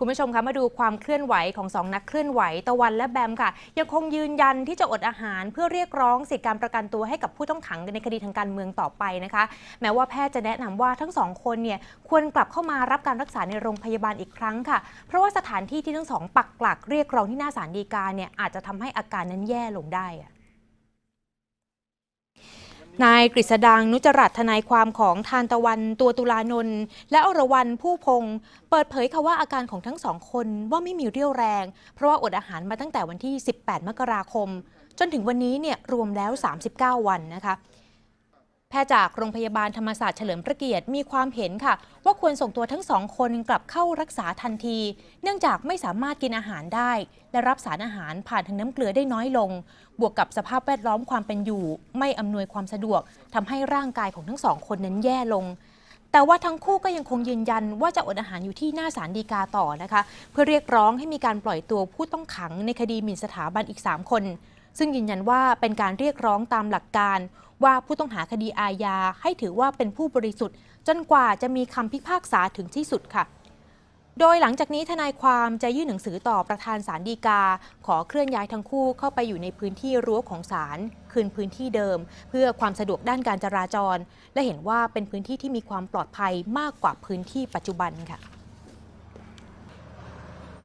คุณผู้ชมคะมาดูความเคลื่อนไหวของสองนักเคลื่อนไหวตะวันและแบมค่ะ ยังคงยืนยันที่จะอดอาหารเพื่อเรียกร้องสิทธิการประกันตัวให้กับผู้ต้องขังในคดีทางการเมืองต่อไปนะคะ แม้ว่าแพทย์จะแนะนำว่าทั้งสองคนเนี่ยควรกลับเข้ามารับการรักษาในโรงพยาบาลอีกครั้งค่ะ เพราะว่าสถานที่ที่ทั้งสองปักหลักเรียกร้องที่หน้าศาลฎีกาเนี่ยอาจจะทำให้อาการนั้นแย่ลงได้ นายกฤษดังนุจรัตน์ทนายความของทานตะวันตัวตุลานนท์และอรวรันผู้พงศ์เปิดเผยค่ะว่าอาการของทั้งสองคนว่าไม่มีเรี่ยวแรง เพราะว่าอดอาหารมาตั้งแต่วันที่ 18 มกราคม จนถึงวันนี้เนี่ยรวมแล้ว 39 วันนะคะ แพทย์จากโรงพยาบาลธรรมศาสตร์เฉลิมพระเกียรติมีความเห็นค่ะ ว่าควรส่งตัวทั้งสองคนกลับเข้ารักษาทันที เนื่องจากไม่สามารถกินอาหารได้ และรับสารอาหารผ่านทางน้ำเกลือได้น้อยลง บวกกับสภาพแวดล้อมความเป็นอยู่ ไม่อำนวยความสะดวกทำให้ร่างกายของทั้งสองคนนั้นแย่ลงแต่ว่าทั้งคู่ก็ยังคงยืนยันว่าจะอดอาหารอยู่ที่หน้าศาลฎีกาต่อนะคะ เพื่อเรียกร้องให้มีการปล่อยตัวผู้ต้องขังในคดีหมิ่นสถาบันอีก 3 คน ซึ่งยืนยันว่าเป็นการเรียกร้องตามหลักการ ว่าผู้ต้องหาคดีอาญาให้ถือว่าเป็นผู้บริสุทธิ์ จนกว่าจะมีคำพิพากษาถึงที่สุดค่ะ โดยหลังจากนี้ทนายความจะยื่นหนังสือต่อประธานศาลฎีกา ขอเคลื่อนย้ายทั้งคู่เข้าไปอยู่ในพื้นที่รั้วของศาลคืนพื้นที่เดิม เพื่อความสะดวกด้านการจราจร และเห็นว่าเป็นพื้นที่ที่มีความปลอดภัยมากกว่าพื้นที่ปัจจุบันค่ะ